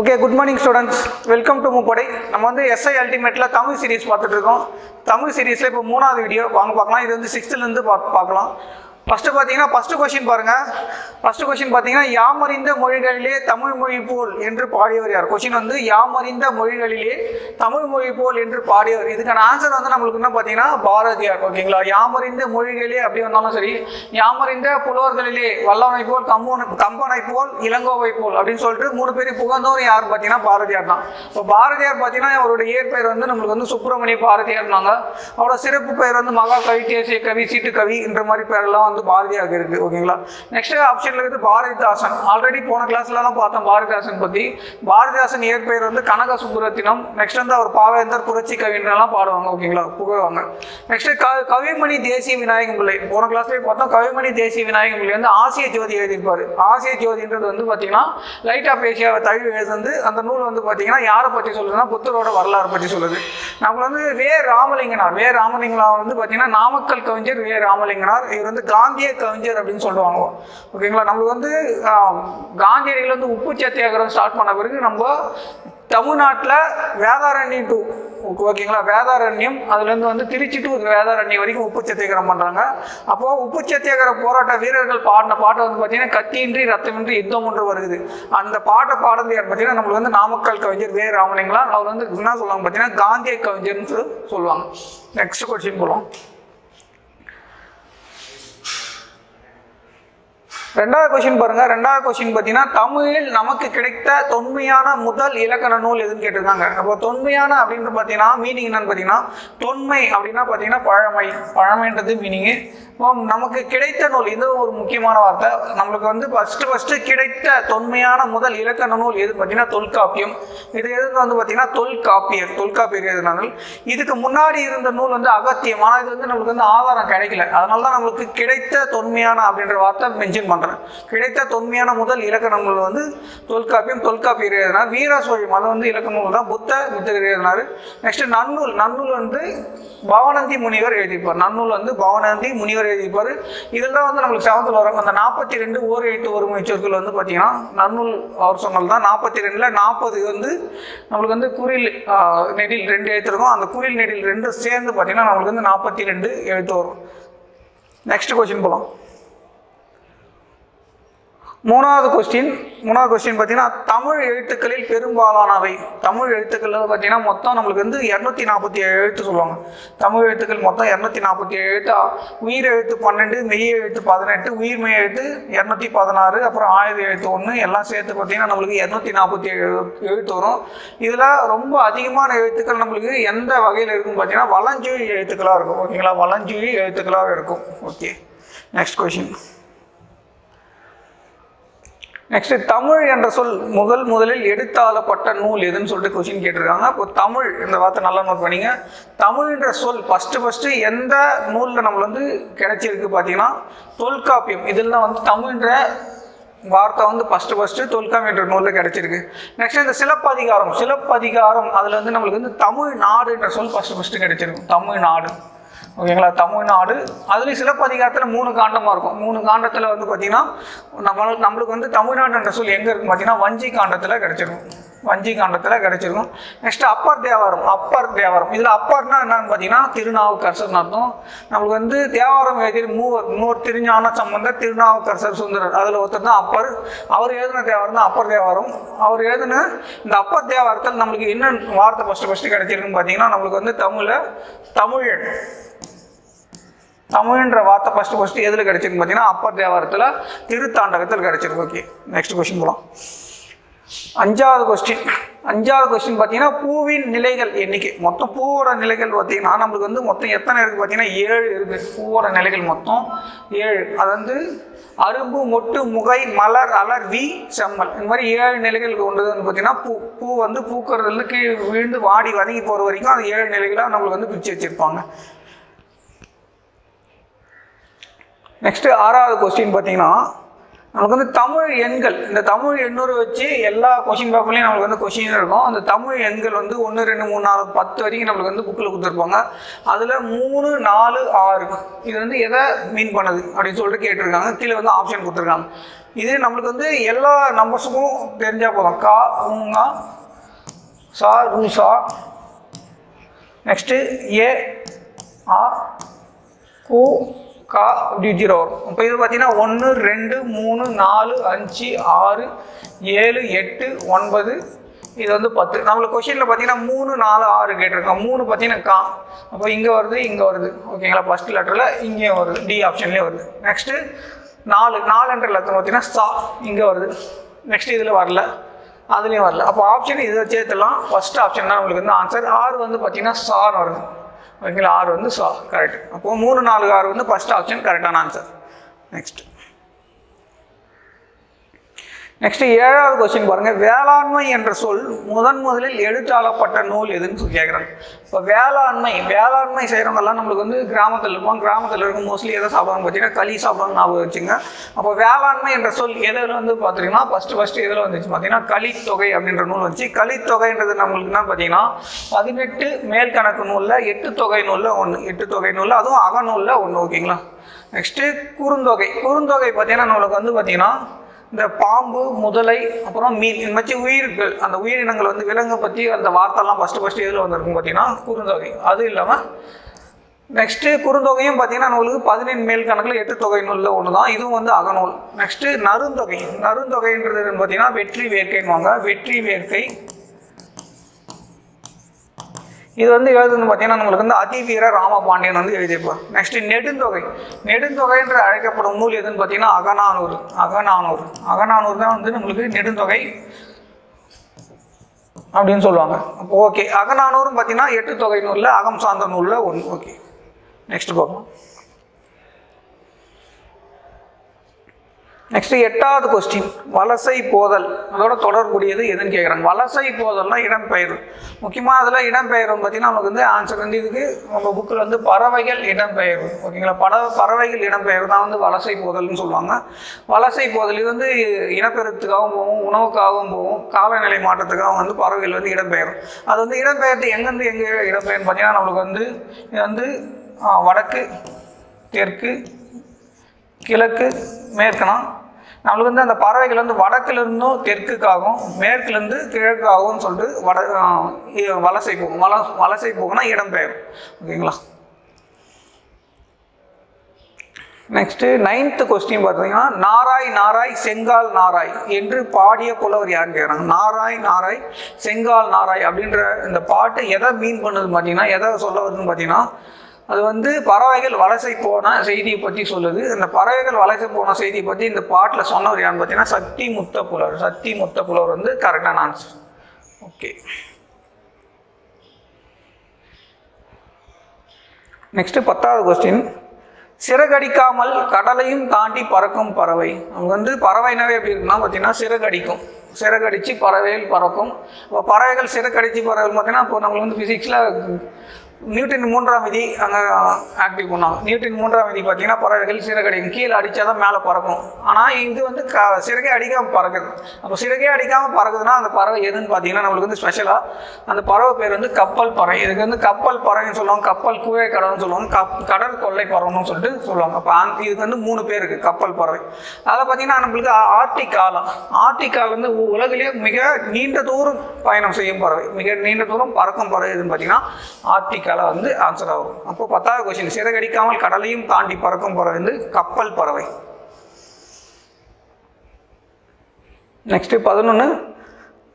Okay good morning students welcome to முப்படை நம்ம வந்து எஸ்ஐ அல்டிமேட்டில் தமிழ் சீரிஸ் பார்த்துட்டு இருக்கோம். தமிழ் சீரீஸில் இப்போ மூணாவது வீடியோ வாங்க பார்க்கலாம். இது வந்து சிக்ஸ்த்துலேருந்து பா பார்க்கலாம். ஃபஸ்ட்டு பார்த்தீங்கன்னா ஃபஸ்ட்டு கொஷின் பாருங்கள் ஃபஸ்ட்டு கொஷின் பார்த்தீங்கன்னா யாமறிந்த மொழிகளிலே தமிழ் மொழி போல் என்று பாடியவர் யார்? கொஷின் வந்து யாமறிந்த மொழிகளிலே தமிழ் மொழி போல் என்று பாடியவர். இதுக்கான ஆன்சர் வந்து நம்மளுக்கு என்ன பார்த்தீங்கன்னா பாரதியார். ஓகேங்களா யாமறிந்த மொழிகளிலே அப்படி வந்தாலும் சரி யாமறிந்த புலவர்களிலே வல்லவனை போல் கம்பனை கம்பனை போல் இளங்கோவை போல் அப்படின்னு சொல்லிட்டு மூணு பேரும் புகழ்ந்தோர் யார் பார்த்தீங்கன்னா பாரதியார் தான். இப்போ பாரதியார் பார்த்தீங்கன்னா அவருடைய இயற்பெயர் வந்து நம்மளுக்கு வந்து சுப்பிரமணிய பாரதியார்னாங்க. அவரோட சிறப்பு பெயர் வந்து மகா கவி தேசிய கவி சீட்டு கவி என்ற மாதிரி பேரெல்லாம் வந்து பாரதியாக இருக்கு ஓகேங்களா? நெக்ஸ்ட் ஆப்ஷன்ல இருந்து பாரதிதாசன். ஆல்ரெடி போன கிளாஸ்லலாம் பார்த்தோம் பாரதிதாசன் பற்றி பாரதிதாசன் இயற்பெயர் வந்து கனக சுப்புரத்தினம் நெக்ஸ்ட் வந்து அவர் பாவேந்தர் புரட்சி கவிஞர்லாம் பாடுவாங்க ஓகேங்களா? புகழ்வாங்க. நெக்ஸ்ட் க கவிமணி தேசிய விநாயகம் பிள்ளை. போன கிளாஸ்லேயே பார்த்தோம் கவிமணி தேசிய விநாயகம் பிள்ளை வந்து ஆசிய ஜோதி எழுதியிருப்பாரு. ஆசிய ஜோதின்றது வந்து பார்த்தீங்கன்னா லைட் ஆஃப் ஏசியாவை தழுவி எழுதுந்து அந்த நூல் வந்து பார்த்தீங்கன்னா யாரை பற்றி சொல்லுதுன்னா புத்தரோட வரலாறு பற்றி சொல்லுது. நம்மள வந்து வே. ராமலிங்கனார். வே. ராமலிங்கனார் வந்து பார்த்தீங்கன்னா நாமக்கல் கவிஞர் வே. ராமலிங்கனார். இவர் வந்து காந்திய கவிஞர் அப்படின்னு சொல்லுவாங்க. ஓகேங்களா? நம்மளுக்கு வந்து காந்தியடிகள் வந்து உப்பு சத்தியாகிரகம் ஸ்டார்ட் பண்ண பிறகு நம்ம தமிழ்நாட்டில் வேதாரண்யம் டு ஓகேங்களா? வேதாரண்யம் அதுலேருந்து வந்து திருச்சி டு வேதாரண்யம் வரைக்கும் உப்பு சத்தியாகிரகம் பண்ணுறாங்க அப்போது உப்பு சத்தியாகிரக போராட்ட வீரர்கள் பாடின பாட்டை வந்து பார்த்தீங்கன்னா கத்தியின்றி ரத்தமின்றி யுத்தம் ஒன்று வருது. அந்த பாட்டை பாடுறது யார் பார்த்தீங்கன்னா நம்மளுக்கு வந்து நாமக்கல் கவிஞர் வே. ராமலிங்களா அவர் வந்து என்ன சொல்லுவாங்க பார்த்தீங்கன்னா காந்திய கவிஞர்னு சொல்லுவாங்க. நெக்ஸ்ட் கொஸ்டின் போகலாம் ரெண்டாவது கொஸ்டின் பாருங்க. ரெண்டாவது கொஸ்டின் பார்த்தீங்கன்னா தமிழில் நமக்கு கிடைத்த தொன்மையான முதல் இலக்கண நூல் எதுன்னு கேட்டிருக்காங்க. அப்போ தொன்மையான அப்படின்னு பார்த்தீங்கன்னா மீனிங் என்னன்னு பார்த்தீங்கன்னா தொன்மை அப்படின்னா பார்த்தீங்கன்னா பழமை. பழமைன்றது மீனிங்கு நமக்கு கிடைத்த நூல் இது ஒரு முக்கியமான வார்த்தை. நம்மளுக்கு வந்து ஃபஸ்ட்டு ஃபஸ்ட்டு கிடைத்த தொன்மையான முதல் இலக்கண நூல் எது பார்த்தீங்கன்னா தொல்காப்பியம். இது எதுக்கு வந்து பார்த்தீங்கன்னா தொல்காப்பியர் தொல்காப்பியர் எழுதினாங்க இதுக்கு முன்னாடி இருந்த நூல் வந்து அகத்தியம். ஆனால் இது வந்து நம்மளுக்கு வந்து ஆதாரம் கிடைக்கல. அதனால தான் நம்மளுக்கு கிடைத்த தொன்மையான அப்படின்ற வார்த்தை மென்ஷன் பண்ணுறேன் கிடைத்த தொன்மையான முதல் இலக்கண நூல் வந்து தொல்காப்பியம் தொல்காப்பியர் எழுதினார் வீரசோழியம் அது வந்து இலக்கண நூல் தான். புத்த புத்தர் எழுதினார் நெக்ஸ்ட் நன்னூல். நன்னூல் வந்து பவனந்தி முனிவர் எழுதியிருப்பார். நன்னூல் வந்து பவனந்தி முனிவர் எழுதியிருப்பார். இதெல்லாம் வந்து நம்மளுக்கு செவத்தில் வரும். அந்த நாற்பத்தி ரெண்டு ஓர் எழுத்து ஒருமை சொற்கள் வந்து பார்த்தீங்கன்னா நன்னூல் அவர் சொன்னது தான். நாற்பத்தி ரெண்டில் நாற்பது வந்து நம்மளுக்கு வந்து குறில் நெடில் ரெண்டு எழுத்து இருக்கும். அந்த குரில் நெடில் ரெண்டு சேர்ந்து பார்த்தீங்கன்னா நம்மளுக்கு வந்து நாற்பத்தி ரெண்டு எழுத்து வரும். நெக்ஸ்ட் கொஸ்டின் போகலாம் மூணாவது கொஸ்டின் மூணாவது கொஸ்டின் பார்த்தீங்கன்னா தமிழ் எழுத்துக்களில் பெரும்பாலானவை. தமிழ் எழுத்துக்கள் பார்த்தீங்கன்னா மொத்தம் நம்மளுக்கு வந்து இரநூத்தி நாற்பத்தி ஏழு எழுத்து சொல்லுவாங்க. தமிழ் எழுத்துக்கள் மொத்தம் இரநூத்தி நாற்பத்தி ஏழு எழுத்து? உயிர் எழுத்து பன்னெண்டு மெய் எழுத்து பதினெட்டு உயிர்மெய் எழுத்து இரநூத்தி பதினாறு அப்புறம் ஆயுத எழுத்து ஒன்று எல்லாம் சேர்த்து பார்த்தீங்கன்னா நம்மளுக்கு இரநூத்தி நாற்பத்தி ஏழு எழுத்து வரும். இதில் ரொம்ப அதிகமான எழுத்துக்கள் நம்மளுக்கு எந்த வகையில் இருக்கும் பார்த்தீங்கன்னா வளஞ்சுழி எழுத்துக்களாக இருக்கும். ஓகேங்களா? வளஞ்சுழி எழுத்துக்களாக இருக்கும். Okay. Next question next Tamil என்ற சொல் முதல் முதலில் எடுத்தாளப்பட்ட நூல் எதுன்னு சொல்லிட்டு கொஸ்டின் கேட்டிருக்காங்க. இப்போ தமிழ் இந்த வார்த்தை நல்லா நோட் பண்ணிங்க. தமிழ்ன்ற சொல் ஃபஸ்ட்டு ஃபஸ்ட்டு எந்த நூலில் நம்மள வந்து கிடைச்சிருக்கு பார்த்தீங்கன்னா தொல்காப்பியம். இதில் தான் வந்து தமிழ்ன்ற வார்த்தை வந்து ஃபஸ்ட்டு ஃபஸ்ட்டு என்ற நூலில் கிடைச்சிருக்கு. நெக்ஸ்ட் இந்த சிலப்பதிகாரம். சிலப்பதிகாரம் அதில் வந்து நம்மளுக்கு வந்து தமிழ் நாடுன்ற சொல் ஃபஸ்ட்டு ஃபஸ்ட்டு கிடைச்சிருக்கும் தமிழ்நாடு. ஓகேங்களா? தமிழ்நாடு. அதுலேயும் சிலப்பதிகாரத்தில் மூணு காண்டமாக இருக்கும். மூணு காண்டத்தில் வந்து பார்த்திங்கன்னா நம்ம நம்மளுக்கு வந்து தமிழ்நாடுன்ற சொல் எங்கே இருக்கும் பார்த்தீங்கன்னா வஞ்சி காண்டத்தில் கிடச்சிருக்கும் வஞ்சி காண்டத்தில் கிடைச்சிருக்கும். நெக்ஸ்ட் அப்பர் தேவாரம் அப்பர் தேவாரம். இதில் அப்பர்னா என்னன்னு பார்த்தீங்கன்னா திருநாவுக்கரசர்னு அர்த்தம். நம்மளுக்கு வந்து தேவாரம் எழுதிய மூவர் மூவர் திருஞான சம்பந்த திருநாவுக்கரசர் சுந்தரர். அதில் ஒருத்தர் தான் அப்பர் அவர் எழுதின தேவாரம் தான் அப்பர் தேவாரம். அவர் எழுதின இந்த அப்பர் தேவாரத்தில் நம்மளுக்கு என்ன வார்த்தை ஃபஸ்ட்டு ஃபஸ்ட்டு கிடைச்சிருக்குன்னு பார்த்தீங்கன்னா நம்மளுக்கு வந்து தமிழில் தமிழன் தமிழ்ன்ற வார்த்தை ஃபஸ்ட்டு ஃபஸ்ட்டு எதில் கிடைச்சிருக்கு பார்த்தீங்கன்னா அப்பர் தேவாரத்தில் திருத்தாண்டகத்தில் கிடைச்சிருக்கு. ஓகே நெக்ஸ்ட் கொஸ்டின் போகலாம் அஞ்சாவது கொஸ்டின் அஞ்சாவது கொஸ்டின் பார்த்தீங்கன்னா பூவின் நிலைகள் எண்ணிக்கை. மொத்தம் பூவோட நிலைகள் பார்த்தீங்கன்னா நம்மளுக்கு வந்து மொத்தம் எத்தனை இருக்குது பார்த்தீங்கன்னா ஏழு இருக்குது பூவோட நிலைகள் மொத்தம் ஏழு. அது வந்து அரும்பு மொட்டு முகை மலர் அலர் வி செம்மல். இந்த மாதிரி ஏழு நிலைகள் கொண்டது வந்து பார்த்தீங்கன்னா பூ பூ வந்து பூக்கிறதுல கீழே விழுந்து வாடி வதங்கி போகிற வரைக்கும் அது ஏழு நிலைகளாக நம்மளுக்கு வந்து பிரித்து வச்சுருப்பாங்க. நெக்ஸ்ட்டு ஆறாவது கொஸ்டின் பார்த்தீங்கன்னா நமக்கு வந்து தமிழ் எண்கள் இந்த தமிழ் எண்ணூறு வச்சு எல்லா கொஷின் பேப்பர்லையும் நம்மளுக்கு வந்து கொஷின் இருக்கும். அந்த தமிழ் எண்கள் வந்து ஒன்று ரெண்டு மூணு நாலு பத்து வரைக்கும் நம்மளுக்கு வந்து புக்கில் கொடுத்துருப்பாங்க. அதில் மூணு நாலு ஆறு. இது வந்து எதை மீன் பண்ணுது அப்படின்னு சொல்லிட்டு கேட்டிருக்காங்க. கீழே வந்து ஆப்ஷன் கொடுத்துருக்காங்க. இது நம்மளுக்கு வந்து எல்லா நம்பர்ஸுக்கும் தெரிஞ்சால் போதும். கா ஊங்கா சா ரூசா நெக்ஸ்ட்டு ஏ ஆ கூ கா அப்படி ஜீரோ வரும். இப்போ இது பார்த்தீங்கன்னா ஒன்று ரெண்டு மூணு நாலு அஞ்சு ஆறு ஏழு எட்டு ஒன்பது இது வந்து பத்து. நம்மளுக்கு கொஷினில் பார்த்தீங்கன்னா மூணு நாலு ஆறு கேட்டிருக்கோம் மூணு பார்த்தீங்கன்னா கா. அப்போ இங்கே வருது இங்கே வருது. ஓகேங்களா ஃபஸ்ட் லெட்டரில் இங்கேயும் வருது டி ஆப்ஷன்லேயும் வருது. நெக்ஸ்ட்டு நாலு நாலுன்ற லெட்டர் பார்த்தீங்கன்னா சா இங்கே வருது. நெக்ஸ்ட் இதில் வரல அதுலேயும் வரல. அப்போ ஆப்ஷன் இதை சேர்த்துலாம் ஃபஸ்ட் ஆப்ஷன் தான் நம்மளுக்கு வந்து ஆன்சர் ஆறு வந்து பார்த்தீங்கன்னா சார் வருது. ஓகேங்களா ஆறு வந்து சா கரெக்ட் அப்போது மூணு நாலு ஆறு வந்து ஃபஸ்ட் ஆப்ஷன் கரெக்டான ஆன்சர் நெக்ஸ்ட் நெக்ஸ்ட் ஏழாவது கொஸ்டின் பாருங்க. வேளாண்மை என்ற சொல் முதன் முதலில் எழுத்தாளப்பட்ட நூல் எதுன்னு சொல்லி கேட்குறாங்க இப்போ வேளாண்மை வேளாண்மை செய்கிறவங்கெல்லாம் நம்மளுக்கு வந்து கிராமத்தில் இருப்போம். கிராமத்தில் இருக்கும் மோஸ்ட்லி எதை சாப்பிடுவாங்க பார்த்தீங்கன்னா களி சாப்பிடுவாங்க ஞாபகம் வச்சுங்க. அப்போ வேளாண்மை என்ற சொல் எதில் வந்து பார்த்தீங்கன்னா ஃபஸ்ட்டு ஃபஸ்ட்டு எதில் வந்துச்சு பார்த்தீங்கன்னா கலித்தொகை அப்படின்ற நூல் வந்துச்சு. கலித்தொகைன்றது நம்மளுக்கு என்ன பார்த்தீங்கன்னா பதினெட்டு மேல் கணக்கு நூலில் எட்டு தொகை நூலில் ஒன்று எட்டு தொகை நூலில் அதுவும் அகநூலில் ஒன்று ஓகேங்களா நெக்ஸ்ட்டு குறுந்தொகை. குறுந்தொகை பார்த்தீங்கன்னா நம்மளுக்கு வந்து பார்த்தீங்கன்னா இந்த பாம்பு முதலை அப்புறம் மீன் இந்த மாதிரி உயிர்கள் அந்த உயிரினங்கள் வந்து விலங்கை பற்றி அந்த வார்த்தைலாம் ஃபஸ்ட்டு ஃபஸ்ட்டு எதில் வந்திருக்கும் பார்த்தீங்கன்னா குறுந்தொகை. அது இல்லாமல் நெக்ஸ்ட்டு குறுந்தொகையும் பார்த்தீங்கன்னா நம்மளுக்கு பதினெண் மேல் கணக்கில் எட்டு தொகை நூலில் ஒன்று தான் இதுவும் வந்து அகநூல். நெக்ஸ்ட்டு நருந்தொகை நருந்தொகைன்றது பார்த்தீங்கன்னா வெற்றி வேர்க்கைன்னுவாங்க. வெற்றி வேர்க்கை இது வந்து எழுதுன்னு பார்த்தீங்கன்னா நம்மளுக்கு வந்து அதிவீர ராமபாண்டியன் வந்து எழுதியிருப்பார். நெக்ஸ்ட் நெடுந்தொகை. நெடுந்தொகை என்று அழைக்கப்படும் நூல் எதுன்னு பார்த்தீங்கன்னா அகநானூறு. அகநானூறு. அகநானூறு தான் வந்து நம்மளுக்கு நெடுந்தொகை அப்படின்னு சொல்லுவாங்க. அப்போ ஓகே அகநானூறும் பார்த்தீங்கன்னா எட்டு தொகை நூலில் அகம் சார்ந்த நூலில் ஒன்று ஓகே நெக்ஸ்ட் பார்ப்போம். நெக்ஸ்ட் எட்டாவது கொஸ்டின் வலசை போதல். அதோட தொடர்புடையது எதுன்னு கேட்குறாங்க வலசை போதல்னா இடம்பெயர்வு. முக்கியமாக அதில் இடம்பெயர்வு பார்த்தீங்கன்னா நமக்கு வந்து ஆன்சர் வந்து இதுக்கு உங்கள் புக்கில் வந்து பறவைகள் இடம்பெயர்வு. ஓகேங்களா பட பறவைகள் இடம்பெயர்வு. தான் வந்து வலசை போதல்னு சொல்லுவாங்க. வலசை போதல் இது வந்து இனப்பெருத்துக்காகவும் போகும் உணவுக்காகவும் போகும் காலநிலை மாற்றத்துக்காகவும் வந்து பறவைகள் வந்து இடம்பெயரும் அது வந்து இடம்பெயர்த்து எங்கேருந்து எங்கே இடம்பெயர்னு பார்த்தீங்கன்னா நம்மளுக்கு வந்து இது வந்து வடக்கு தெற்கு கிழக்கு மேற்கனா நம்மளுக்கு வந்து அந்த பறவைகள் வந்து வடக்குலேருந்தும் தெற்குக்காகவும் மேற்குலேருந்து கிழக்காகவும் சொல்லிட்டு வட வலசை போகும் வல வலசை போகும்னா இடம்பெயரும். ஓகேங்களா? நெக்ஸ்ட்டு நைன்த்து கொஸ்டின் பார்த்தீங்கன்னா நாராய் நாராய் செங்கால் நாராய் என்று பாடிய புலவர் யாருன்னு கேட்குறாங்க? நாராய் நாராய் செங்கால் நாராய் அப்படின்ற இந்த பாட்டு எதை மீன் பண்ணுது பார்த்தீங்கன்னா எதை சொல்ல வருதுன்னு பார்த்தீங்கன்னா அது வந்து பறவைகள் வலசை போன செய்தியை பற்றி சொல்லுது. இந்த பறவைகள் வலசை போன செய்தியை பற்றி இந்த பாட்டில் சொன்னவர் யாருன்னு பார்த்தீங்கன்னா சக்தி முத்த புலவர் சக்தி முத்த புலவர் வந்து கரெக்டான ஆன்சர் ஓகே. நெக்ஸ்ட்டு பத்தாவது கொஸ்டின் சிறகடிக்காமல் கடலையும் தாண்டி பறக்கும் பறவை. அவங்க வந்து பறவைனாவே எப்படி இருக்குன்னா பார்த்தீங்கன்னா சிறகடிக்கும். சிறகடிச்சு பறவைகள் பறக்கும். இப்போ பறவைகள் சிறகடிச்சு பறவைகள் பார்த்தீங்கன்னா இப்போ நம்மளுக்கு வந்து ஃபிசிக்ஸில் நியூட்டன் மூன்றாம் விதி அங்கே ஆக்டிவ் பண்ணாங்க நியூட்டன் மூன்றாம் விதி பார்த்தீங்கன்னா பறவைகள் சிறகடிக்கும். கீழே அடித்தா தான் மேலே பறக்கும். ஆனால் இது வந்து க சிறகே அடிக்காமல் பறக்குது. அப்போ சிறகே அடிக்காமல் பறக்குதுன்னா அந்த பறவை எதுன்னு பார்த்தீங்கன்னா நம்மளுக்கு வந்து ஸ்பெஷலாக அந்த பறவை பேர் வந்து கப்பல் பறவை. இதுக்கு வந்து கப்பல் பறவைன்னு சொல்லுவாங்க. கப்பல் கூழை கடல்னு சொல்லுவாங்க. கப் கடல் கொள்ளை பறவைன்னு சொல்லிட்டு சொல்லுவாங்க. அப்போ அந்த இதுக்கு வந்து மூணு பேர் இருக்குது கப்பல் பறவை. அதை பார்த்தீங்கன்னா நம்மளுக்கு ஆர்டிக் காலம் ஆர்டிக் வந்து உலகிலேயே மிக நீண்ட தூரம் பயணம் செய்யும் பறவை. மிக நீண்ட தூரம் பறக்கும் பறவை எதுன்னு பார்த்தீங்கன்னா ஆர்டிக் காலம் வந்து ஆன்சர் ஆகும் அப்போ பத்தாவது கொஸ்டின் சிறகடிக்காமல் கடலையும் தாண்டி பறக்கும் பறவை வந்து கப்பல் பறவை. நெக்ஸ்ட்டு பதினொன்று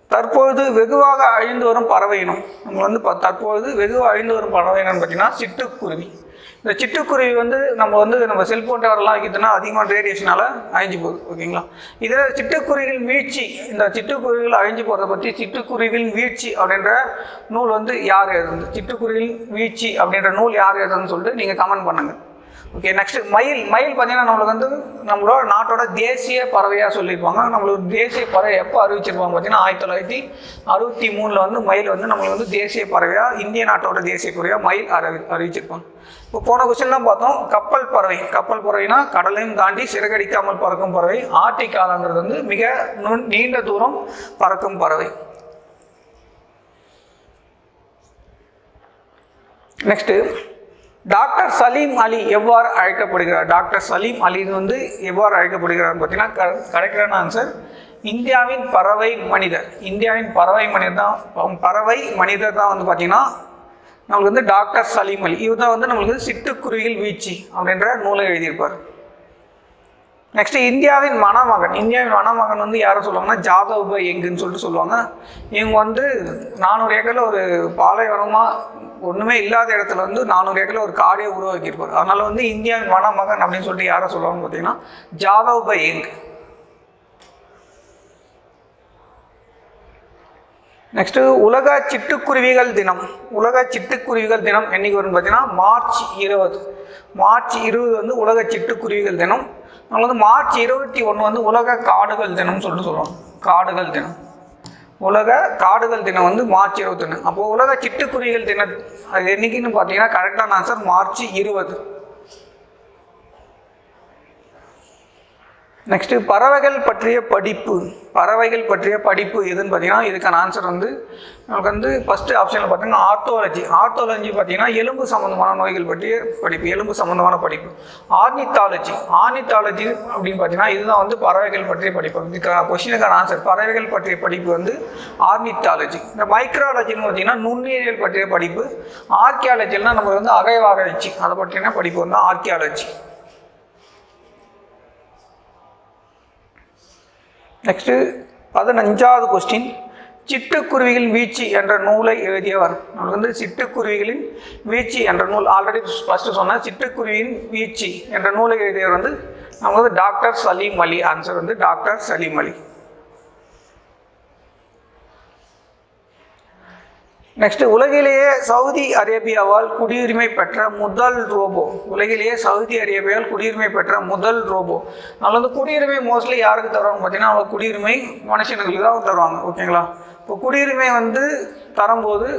தற்பொழுது வெகுவாக அழிந்து வரும் பறவை இனம். நம்ம வந்து ப- தற்பொழுது வெகுவாக அழிந்து வரும் பறவை இனம் பார்த்தீங்கன்னா சிட்டுக்குருவி. இந்த சிட்டுக்குருவி வந்து நம்ம வந்து நம்ம செல்ஃபோன் டவர்லாம் வைக்கிறதுனா அதிகமான ரேடியேஷனால் அழிஞ்சு போகுது ஓகேங்களா இதில் சிட்டுக்குருவிகள் வீழ்ச்சி இந்த சிட்டுக்குருவிகள் அழிஞ்சு போகிறத பற்றி சிட்டுக்குருவிகளின் வீழ்ச்சி அப்படின்ற நூல் வந்து யார் எழுதுனது? சிட்டுக்குருவிகளின் வீழ்ச்சி அப்படின்ற நூல் யார் எழுதுன்னு சொல்லிட்டு நீங்கள் கமெண்ட் பண்ணுங்கள் ஓகே நெக்ஸ்ட் மயில் மயில் பார்த்தீங்கன்னா நம்மளுக்கு வந்து நம்மளோட நாட்டோட தேசிய பறவையாக சொல்லியிருப்பாங்க. நம்மளுக்கு தேசிய பறவை எப்போ அறிவிச்சிருப்பாங்க பார்த்தீங்கன்னா ஆயிரத்தி தொள்ளாயிரத்தி அறுபத்தி மூணில் வந்து மயில் வந்து நம்மளுக்கு வந்து தேசிய பறவையாக இந்திய நாட்டோட தேசிய பறவையாக மயில் அறிவி அறிவிச்சிருப்பாங்க. இப்போ போன கொஸ்டின்லாம் பார்த்தோம் கப்பல் பறவை. கப்பல் பறவைனா கடலையும் தாண்டி சிறகடிக்காமல் பறக்கும் பறவை. ஆர்டிகாலாங்கிறது வந்து மிக நுண்- நீண்ட தூரம் பறக்கும் பறவை. நெக்ஸ்ட்டு டாக்டர் சலீம் அலி எவ்வாறு அழைக்கப்படுகிறார்? டாக்டர் சலீம் அலி வந்து எவ்வாறு அழைக்கப்படுகிறார் பார்த்தீங்கன்னா க கரெக்டான ஆன்சர் இந்தியாவின் பறவை மனிதர். இந்தியாவின் பறவை மனிதர் தான் பறவை மனிதர் தான் வந்து பார்த்தீங்கன்னா நம்மளுக்கு வந்து டாக்டர் சலீம் அலி. இவர் தான் வந்து நம்மளுக்கு சிட்டுக்குருவியில் வீழ்ச்சி அப்படின்ற நூலை எழுதியிருப்பார். நெக்ஸ்ட் இந்தியாவின் மணமகன். இந்தியாவின் மணமகன் வந்து யாரை சொல்லுவாங்கன்னா ஜாதவ் பாய் எங்குன்னு சொல்லிட்டு சொல்லுவாங்க. இவங்க வந்து நானூறு ஏக்கரில் ஒரு பாலைவனமாக ஒன்றுமே இல்லாத இடத்துல வந்து நானூறு ஏக்கரில் ஒரு காடே உருவாக்கியிருப்பார். அதனால வந்து இந்தியாவின் மணமகன் அப்படின்னு சொல்லிட்டு யாரை சொல்லுவாங்கன்னு பார்த்தீங்கன்னா ஜாதவ் பாய் எங் நெக்ஸ்ட்டு உலக சிட்டுக்குருவிகள் தினம். உலக சிட்டுக்குருவிகள் தினம் என்னைக்கு வரும்னு பார்த்தீங்கன்னா மார்ச் இருபது. மார்ச் இருபது வந்து உலக சிட்டுக்குருவிகள் தினம். நம்ம வந்து மார்ச் இருபத்தி ஒன்று வந்து உலக காடுகள் தினம்னு சொல்லிட்டு சொல்லுவாங்க. காடுகள் தினம். உலக காடுகள் தினம் வந்து மார்ச் இருபத்தொன்று அப்போது உலக சிட்டுக்குருவிகள் தினம் அது என்னைக்குன்னு பார்த்தீங்கன்னா கரெக்டான ஆன்சர் மார்ச் இருபது. நெக்ஸ்ட்டு பறவைகள் பற்றிய படிப்பு. பறவைகள் பற்றிய படிப்பு எதுன்னு பார்த்தீங்கன்னா இதுக்கான ஆன்சர் வந்து நமக்கு வந்து ஃபஸ்ட்டு ஆப்ஷனில் பார்த்தீங்கன்னா ஆர்த்தோலஜி ஆர்த்தோலஜி பார்த்தீங்கன்னா எலும்பு சம்மந்தமான நோய்கள் பற்றிய படிப்பு எலும்பு சம்மந்தமான படிப்பு. ஆர்னித்தாலஜி ஆர்னித்தாலஜி அப்படின்னு பார்த்தீங்கன்னா இதுதான் வந்து பறவைகள் பற்றிய படிப்பு. இதுக்கான கொஷினுக்கான ஆன்சர் பறவைகள் பற்றிய படிப்பு வந்து ஆர்னித்தாலஜி இந்த மைக்ரோலஜின்னு பார்த்தீங்கன்னா நுண்ணுயிரியல் பற்றிய படிப்பு. ஆர்கியாலஜினா நமக்கு வந்து அகைவாராய்ச்சி அதை பற்றின படிப்பு வந்து ஆர்கியாலஜி நெக்ஸ்ட்டு பதினஞ்சாவது கொஸ்டின் சிட்டுக்குருவிகளின் வீச்சு என்ற நூலை எழுதியவர். நமக்கு வந்து சிட்டுக்குருவிகளின் வீச்சு என்ற நூல். ஆல்ரெடி ஃபஸ்ட்டு சொன்னேன் சிட்டுக்குருவியின் வீச்சு என்ற நூலை எழுதியவர் வந்து நமக்கு வந்து டாக்டர் சலீம் அலி. ஆன்சர் வந்து டாக்டர் சலீம் அலி. நெக்ஸ்ட் உலகிலேயே சவுதி அரேபியாவால் குடியுரிமை பெற்ற முதல் ரோபோ. உலகிலேயே சவுதி அரேபியாவால் குடியுரிமை பெற்ற முதல் ரோபோ. அதில் வந்து குடியுரிமை மோஸ்ட்லி யாருக்கு தருவாங்க? பார்த்தீங்கன்னா அவங்க குடியுரிமை மனுஷனுக்கு தான் தருவாங்க. ஓகேங்களா? இப்போ குடியுரிமை வந்து தரும்போது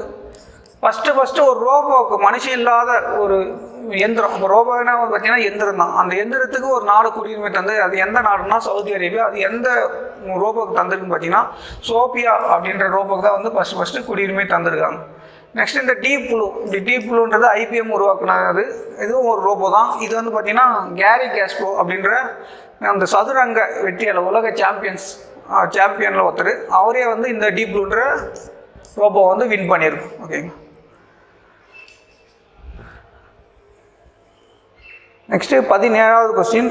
ஃபஸ்ட்டு ஃபஸ்ட்டு ஒரு ரோபோவுக்கு மனுஷன் இல்லாத ஒரு எந்திரம் இப்போ ரோபோனா பார்த்தீங்கன்னா எந்திரம் தான். அந்த எந்திரத்துக்கு ஒரு நாடு குடியுரிமை தந்து அது எந்த நாடுனா சவுதி அரேபியா அது எந்த ரோபோக்கு தந்திருக்குன்னு பார்த்தீங்கன்னா சோபியா அப்படின்ற ரோபோக்கு தான் வந்து ஃபஸ்ட்டு ஃபஸ்ட்டு குடியுரிமை தந்திருக்காங்க. நெக்ஸ்ட் இந்த டீப் ப்ளூ இப்படி டீப் ப்ளூன்றது ஐபிஎம் உருவாக்குனது. இதுவும் ஒரு ரோபோ தான். இது வந்து பார்த்தீங்கன்னா கேரி கேஸ்போ அப்படின்ற அந்த சதுரங்க வெற்றியாளர் உலக சாம்பியன்ஸ் சாம்பியனில் ஒருத்தர். அவரே வந்து இந்த டீப் ப்ளூன்ற ரோபோ வந்து வின் பண்ணியிருக்கும் ஓகேங்க நெக்ஸ்ட்டு பதினேழாவது கொஸ்டின்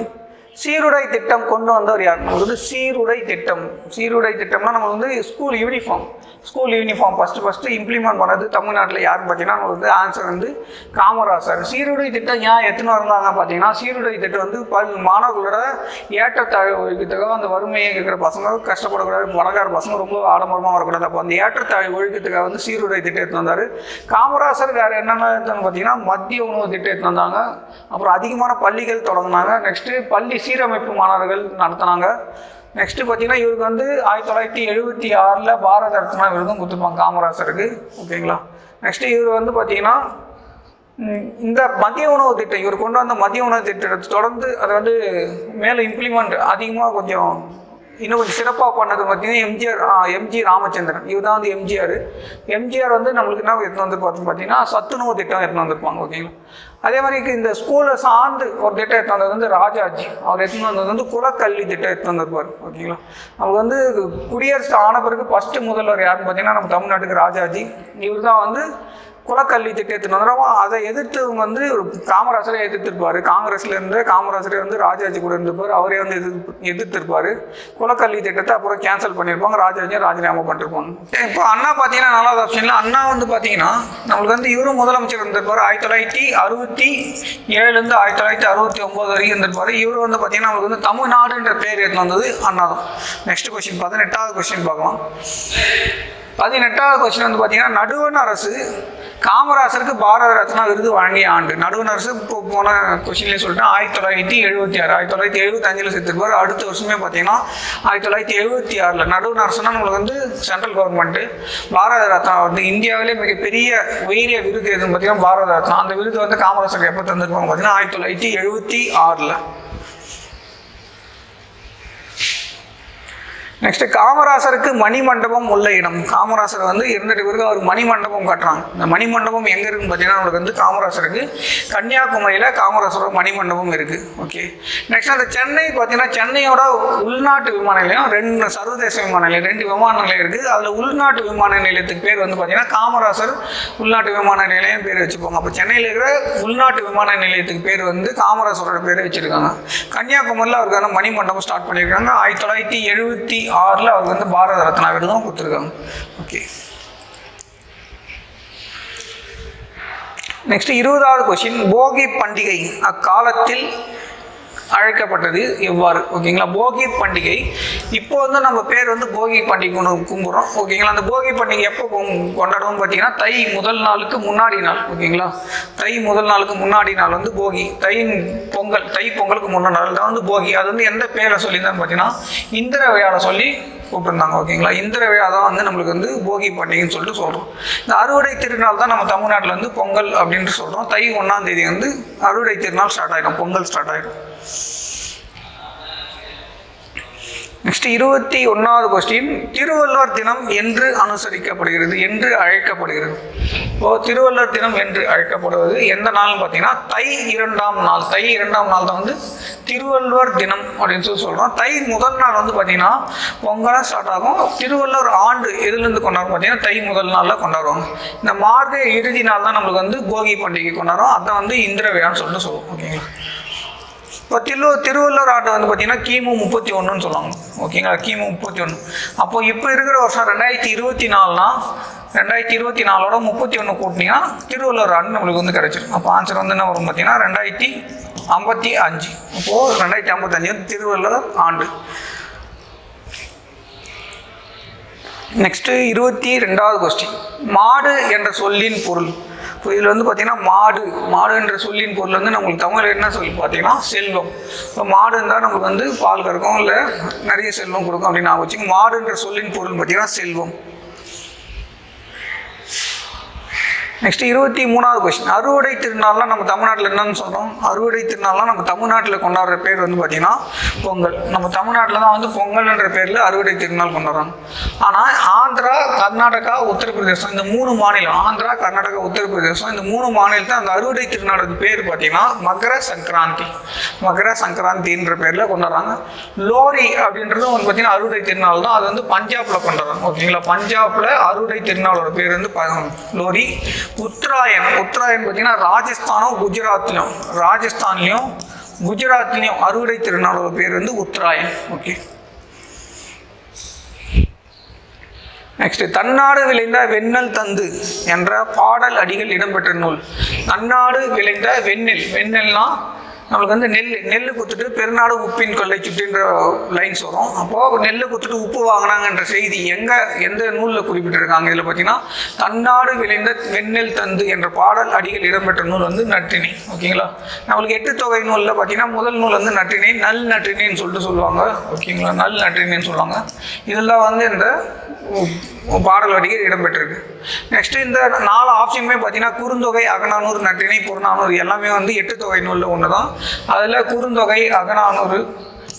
சீருடை திட்டம் கொண்டு வந்தவர் யார்? நமக்கு வந்து சீருடை திட்டம். சீருடை திட்டம்னா நம்ம வந்து school uniform school uniform first first implement பண்ணது தமிழ்நாட்டில் யாருன்னு பார்த்தீங்கன்னா நமக்கு வந்து ஆன்சர் வந்து காமராசர். சீருடை திட்டம் ஏன் எத்தனை வந்தாங்க பார்த்தீங்கன்னா சீருடை திட்டம் வந்து பல் மாணவர்களோட ஏற்றத்தாழ்வு அந்த வறுமையை இருக்கிற பசங்க கஷ்டப்படக்கூடாது பணக்கார பசங்க ரொம்ப ஆடம்பரமாக வரக்கூடாது. அப்போ அந்த ஏற்றத்தாழ்வு ஒழுக்கத்துக்காக வந்து சீருடை திட்டம் எடுத்து வந்தார். காமராசர் வேறு என்னென்ன பார்த்தீங்கன்னா மத்திய உணவு திட்டம் எடுத்து வந்தாங்க. அப்புறம் அதிகமான பள்ளிகள் தொடங்கினாங்க. நெக்ஸ்ட்டு பள்ளி சீரமைப்பு மாணவர்கள் நடத்தினாங்க. நெக்ஸ்ட்டு பார்த்தீங்கன்னா இவருக்கு வந்து ஆயிரத்தி தொள்ளாயிரத்தி எழுபத்தி ஆறில் பாரத ரத்னா விருதும் கொடுத்துருப்பாங்க காமராசருக்கு. ஓகேங்களா? நெக்ஸ்ட்டு இவர் வந்து பார்த்தீங்கன்னா இந்த மதிய உணவு திட்டம் இவர் கொண்டு வந்த மதிய உணவு திட்டத்தை தொடர்ந்து அதை வந்து மேலே இம்ப்ளிமெண்ட் அதிகமாக கொஞ்சம் இன்னும் கொஞ்சம் சிறப்பாக பண்ணது பார்த்தீங்கன்னா எம்ஜிஆர் எம்ஜி ராமச்சந்திரன். இவர் தான் வந்து எம்ஜிஆர். எம்ஜிஆர் வந்து நம்மளுக்கு என்ன எடுத்துன்னு வந்து பார்த்து பார்த்தீங்கன்னா சத்துணவு திட்டம் எடுத்துன்னு வந்திருப்பாங்க ஓகேங்களா? அதே மாதிரி இந்த ஸ்கூலை சார்ந்து ஒரு திட்டம் எடுத்து வந்தது வந்து ராஜாஜி. அவர் எடுத்துன்னு வந்தது வந்து குலக்கல்வி திட்டம் எடுத்து வந்திருப்பார் ஓகேங்களா? அவர் வந்து குடியரசு ஆன பிறகு ஃபஸ்ட்டு முதல்வர் யாருன்னு பார்த்தீங்கன்னா நம்ம தமிழ்நாட்டுக்கு ராஜாஜி. இவர் தான் வந்து குலக்கல்வி திட்டத்தின் வந்துடும் அதை எதிர்த்து இவங்க வந்து காமராஜரை எதிர்த்திருப்பார். காங்கிரஸ்ல இருந்து காமராஜரே வந்து ராஜாஜி கூட இருந்திருப்பார். அவரே வந்து எதிர்ப்பு எதிர்த்திருப்பார். குலக்கல்வி திட்டத்தை அப்புறம் கேன்சல் பண்ணியிருப்பாங்க ராஜாஜியும் ராஜினாமா பண்ணிருப்பாங்க. இப்போ அண்ணா பார்த்தீங்கன்னா நாலாவது ஆப்ஷனில் அண்ணா வந்து பார்த்தீங்கன்னா நம்மளுக்கு வந்து இவரும் முதலமைச்சர் இருந்திருப்பார். ஆயிரத்தி தொள்ளாயிரத்தி அறுபத்தி ஏழுலேருந்து ஆயிரத்தி தொள்ளாயிரத்தி அறுபத்தி ஒம்பது வரைக்கும் இருந்திருப்பார். இவர் வந்து பார்த்தீங்கன்னா நம்மளுக்கு வந்து தமிழ்நாடுன்ற பேர் எடுத்து வந்தது அண்ணா தான் நெக்ஸ்ட் கொஸ்டின் எட்டாவது கொஸ்டின் பார்க்கலாம். பதினெட்டாவது கொஸ்டின் வந்து பார்த்தீங்கன்னா நடுவண் அரசு காமராசருக்கு பாரத ரத்னா விருது வழங்கிய ஆண்டு. நடுவண் அரசு இப்போ போன கொஸ்டின்லேயே சொல்லிட்டேன். ஆயிரத்தி தொள்ளாயிரத்தி எழுபத்தி ஆறு. ஆயிரத்தி தொள்ளாயிரத்தி எழுபத்தஞ்சில் சேர்த்துருப்பார் அடுத்த வருஷமே பார்த்தீங்கன்னா ஆயிரத்தி தொள்ளாயிரத்தி எழுபத்தி ஆறில் நடுவண் அரசுனா நம்மளுக்கு வந்து சென்ட்ரல் கவர்மெண்ட்டு பாரத ரத்னா வந்து இந்தியாவிலே மிகப்பெரிய உயரிய விருது எதுன்னு பார்த்தீங்கன்னா பாரத ரத்னா அந்த விருது வந்து காமராசருக்கு எப்போ தந்திருப்பாங்க பார்த்தீங்கன்னா ஆயிரத்தி தொள்ளாயிரத்தி எழுபத்தி ஆறில். நெக்ஸ்ட் காமராசருக்கு மணிமண்டபம் உள்ள இடம். காமராசர் வந்து இருந்துட்டு பிறகு அவர் மணிமண்டபம் கட்டுறாங்க. இந்த மணிமண்டபம் எங்கே இருக்குன்னு பார்த்தீங்கன்னா நம்மளுக்கு வந்து காமராசருக்கு கன்னியாகுமரியில் காமராசரோட மணிமண்டபம் இருக்குது ஓகே நெக்ஸ்ட் அந்த சென்னை பார்த்தீங்கன்னா சென்னையோட உள்நாட்டு விமான நிலையம் ரெண்டு சர்வதேச விமான நிலையம் ரெண்டு விமான நிலையம் இருக்குது அதில் உள்நாட்டு விமான நிலையத்துக்கு பேர் வந்து பார்த்தீங்கன்னா காமராசர் உள்நாட்டு விமான நிலையம் பேர் வச்சுப்போங்க. அப்போ சென்னையில் இருக்கிற உள்நாட்டு விமான நிலையத்துக்கு பேர் வந்து காமராசரோட பேர் வச்சுருக்காங்க. கன்னியாகுமரியில் அவருக்கான மணிமண்டபம் ஸ்டார்ட் பண்ணியிருக்காங்க. ஆயிரத்தி தொள்ளாயிரத்தி எழுபத்தி ஆறில் அவர் வந்து பாரத ரத்னா விருதும் கொடுத்துருக்காங்க. ஓகே நெக்ஸ்ட் இருபதாவது கொஸ்டின் போகி பண்டிகை அக்காலத்தில் அழைக்கப்பட்டது எவ்வாறு? ஓகேங்களா? போகி பண்டிகை. இப்போ வந்து நம்ம பேர் வந்து போகி பண்டிகை ஒன்று கும்பிட்றோம். ஓகேங்களா? அந்த போகி பண்டிகை எப்போ கொண்டாடுவோம் பார்த்தீங்கன்னா தை முதல் நாளுக்கு முன்னாடி நாள். ஓகேங்களா? தை முதல் நாளுக்கு முன்னாடி நாள் வந்து போகி. தை பொங்கல் தை பொங்கலுக்கு முன்னாடி நாள் தான் வந்து போகி. அது வந்து எந்த பேரை சொல்லியிருந்தான்னு பார்த்தீங்கன்னா இந்திர விழாவை சொல்லி கூப்பிட்டுருந்தாங்க ஓகேங்களா? இந்திர விழா தான் வந்து நம்மளுக்கு வந்து போகி பண்டிகைன்னு சொல்லிட்டு சொல்கிறோம் இந்த அறுவடை திருநாள் தான் நம்ம தமிழ்நாட்டில் வந்து பொங்கல் அப்படின்ட்டு சொல்கிறோம் தை ஒன்றாம் தேதி வந்து அறுவடை திருநாள் ஸ்டார்ட் ஆகிடும் பொங்கல் ஸ்டார்ட் ஆகிடும் நெக்ஸ்ட் இருபத்தி ஒன்றாவது கொஸ்டின் திருவள்ளுவர் தினம் என்று அனுசரிக்கப்படுகிறது என்று அழைக்கப்படுகிறது. இப்போ திருவள்ளுவர் தினம் என்று அழைக்கப்படுவது எந்த நாள்னு பார்த்தீங்கன்னா தை இரண்டாம் நாள். தை இரண்டாம் நாள் தான் வந்து திருவள்ளுவர் தினம் அப்படின்னு சொல்லி சொல்கிறோம் தை முதல் நாள் வந்து பார்த்தீங்கன்னா பொங்கலாக ஸ்டார்ட் ஆகும். திருவள்ளுவர் ஆண்டு எதுலேருந்து கொண்டாடுறோம் பார்த்தீங்கன்னா தை முதல் நாளில் கொண்டாடுவாங்க. இந்த மார்கழி இறுதி நாள் தான் நம்மளுக்கு வந்து போகி பண்டிகை கொண்டாடுறோம். அதை வந்து இந்திர விழான்னு சொல்லிட்டு சொல்லுவோம் ஓகேங்களா இப்போ திரு திருவள்ளுவர் ஆண்டு வந்து பார்த்தீங்கன்னா கிமு முப்பத்தி ஒன்றுன்னு சொல்லுவாங்க. ஓகேங்களா? கிமு முப்பத்தி ஒன்று அப்போ இப்போ இருக்கிற வருஷம் ரெண்டாயிரத்தி இருபத்தி நாலுனா ரெண்டாயிரத்தி இருபத்தி நாலோட முப்பத்தி ஒன்று கூட்டினீங்கன்னா திருவள்ளுவர் ஆண்டு நம்மளுக்கு வந்து கிடைச்சிரும். அப்போ ஆன்சர் வந்து என்ன வரும் பார்த்தீங்கன்னா ரெண்டாயிரத்தி ஐம்பத்தி அஞ்சு. அப்போது ரெண்டாயிரத்தி ஐம்பத்தஞ்சு வந்து திருவள்ளுவர் ஆண்டு. நெக்ஸ்ட்டு இருபத்தி ரெண்டாவது கொஸ்டின் மாடு என்ற சொல்லின் பொருள். இப்போ இதில் வந்து பார்த்தீங்கன்னா மாடு மாடு என்ற சொல்லின் பொருள் வந்து நம்மளுக்கு தமிழில் என்ன சொல்லி பார்த்தீங்கன்னா செல்வம். இப்போ மாடு இருந்தால் நமக்கு வந்து பால் கறக்கும் இல்லை நிறைய செல்வம் கொடுக்கும் அப்படின்னு நான் வச்சுக்கோங்க. மாடுன்ற சொல்லின் பொருள் பார்த்தீங்கன்னா செல்வம். நெக்ஸ்ட் இருபத்தி மூணாவது கொஸ்டின் அறுவடை திருநாள்லாம் நம்ம தமிழ்நாட்டில் என்னன்னு சொல்கிறோம் அறுவடை திருநாள்லாம் நம்ம தமிழ்நாட்டில் கொண்டாடுற பேர் வந்து பார்த்திங்கன்னா பொங்கல். நம்ம தமிழ்நாட்டில் தான் வந்து பொங்கல்ன்ற பேரில் அறுவடை திருநாள் கொண்டாடுறாங்க. ஆனால் ஆந்திரா கர்நாடகா உத்தரப்பிரதேசம் இந்த மூணு மாநிலம் ஆந்திரா கர்நாடகா உத்தரப்பிரதேசம் இந்த மூணு மாநிலத்தில் அந்த அறுவடை திருநாளுக்கு பேர் பார்த்தீங்கன்னா மகர சங்கராந்தி. மகர சங்கராந்தின்ற பேரில் கொண்டாடுறாங்க. லோரி அப்படின்றதும் வந்து பார்த்தீங்கன்னா அறுவடை திருநாள் தான். அது வந்து பஞ்சாப்ல கொண்டாடுறாங்க. ஓகேங்களா? பஞ்சாப்ல அறுவடை திருநாளோட பேர் வந்து லோரி. உத்தராயன் உத்தராயன் பார்த்தீங்கன்னா ராஜஸ்தானும் குஜராத்லையும் ராஜஸ்தான்லையும் குஜராத்லையும் அறுவடை திருநாளோட பேர் வந்து உத்தராயன் ஓகே நெக்ஸ்ட் தன்னாடு விளைந்த வெண்ணெல் தந்து என்ற பாடல் அடிகள் இடம்பெற்ற நூல். தன்னாடு விளைந்த வெண்ணெல் வெண்ணெல்னா நம்மளுக்கு வந்து நெல் நெல் குத்துட்டு பெருநாடு உப்பின் கொள்ளை சுட்டின்ற லைன்ஸ் வரும். அப்போது நெல் குத்துட்டு உப்பு வாங்கினாங்கன்ற செய்தி எங்கே எந்த நூலில் குறிப்பிட்டிருக்காங்க? இதில் பார்த்தீங்கன்னா தன்னாடு விளைந்த வெண்ணெல் தந்து என்ற பாடல் அடிகள் இடம்பெற்ற நூல் வந்து நற்றிணை. ஓகேங்களா? நம்மளுக்கு எட்டு தொகை நூலில் பார்த்தீங்கன்னா முதல் நூல் வந்து நற்றிணை நல் நற்றிணைன்னு சொல்லிட்டு சொல்லுவாங்க. ஓகேங்களா? நல் நற்றிணைன்னு சொல்லுவாங்க. இதெல்லாம் வந்து இந்த பாடல் வடிகள் இடம்பெற்றிருக்கு. நெக்ஸ்ட் இந்த நாலு ஆப்ஷனுமே பார்த்தீங்கன்னா குறுந்தொகை அகநானூறு நற்றிணை புறநானூறு எல்லாமே வந்து எட்டு தொகை நூலில் ஒன்று தான் அதில் குறுந்தொகை அகநானூறு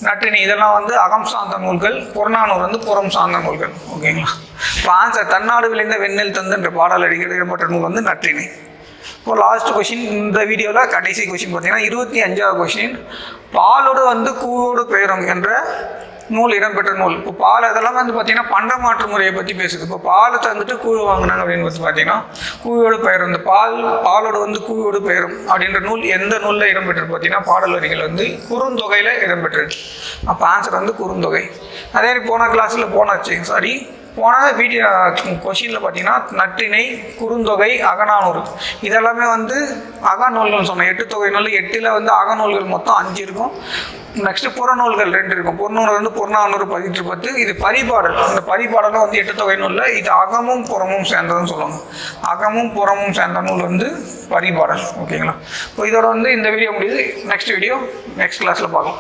நட்டினி இதெல்லாம் வந்து அகம் சார்ந்த நூல்கள் புறநானூறு வந்து புறம் சார்ந்த நூல்கள். ஓகேங்களா இப்போ ஆன்சர் தன்னாடு விளைந்த வெண்ணெல் தந்துன்ற பாடல் அடிகள் இடம்பெற்ற நூல் வந்து நட்டினி இப்போ லாஸ்ட் கொஷின் இந்த வீடியோவில் கடைசி கொஷின் பார்த்தீங்கன்னா இருபத்தி அஞ்சாவது கொஷின் பாலோடு வந்து கூவோடு பெயரும் என்ற நூல் இடம்பெற்ற நூல். இப்போ பால் அதெல்லாம் வந்து பார்த்தீங்கன்னா பண்ட மாற்று முறையை பற்றி பேசுது. இப்போ பாலை தந்துட்டு கூழ் வாங்கினாங்க அப்படின்னு வந்து பார்த்தீங்கன்னா கூழோடு பெயரும். இந்த பால் பாலோடு வந்து கூழோடு பெயரும் அப்படின்ற நூல் எந்த நூலில் இடம்பெற்று பார்த்தீங்கன்னா பாடல் வரிகள் வந்து குறுந்தொகையில் இடம்பெற்றிருக்கு. அப்போ ஆன்சர் வந்து குறுந்தொகை. அதே மாதிரி போன கிளாஸில் போனாச்சு. சாரி போனால் வீடியோ கொஷினில் பார்த்தீங்கன்னா நற்றினை குறுந்தொகை அகநானூறு. இதெல்லாமே வந்து அகநூல்கள் சொன்னேன் எட்டு தொகை நூல் எட்டில் வந்து அகநூல்கள் மொத்தம் அஞ்சு இருக்கும். நெக்ஸ்ட் புறநூல்கள் ரெண்டு இருக்கும். புறநூறு வந்து புறநானூறு பதிற்று பத்து. இது பரிபாடல். இந்த பரிபாடலும் வந்து எட்டு தொகை நூலில் இது அகமும் புறமும் சேர்ந்ததுன்னு சொல்லுவாங்க. அகமும் புறமும் சேர்ந்த நூல் வந்து பரிபாடல். ஓகேங்களா? இப்போ இதோட வந்து இந்த வீடியோ முடியுது. நெக்ஸ்ட் வீடியோ நெக்ஸ்ட் கிளாஸில் பார்க்கலாம்.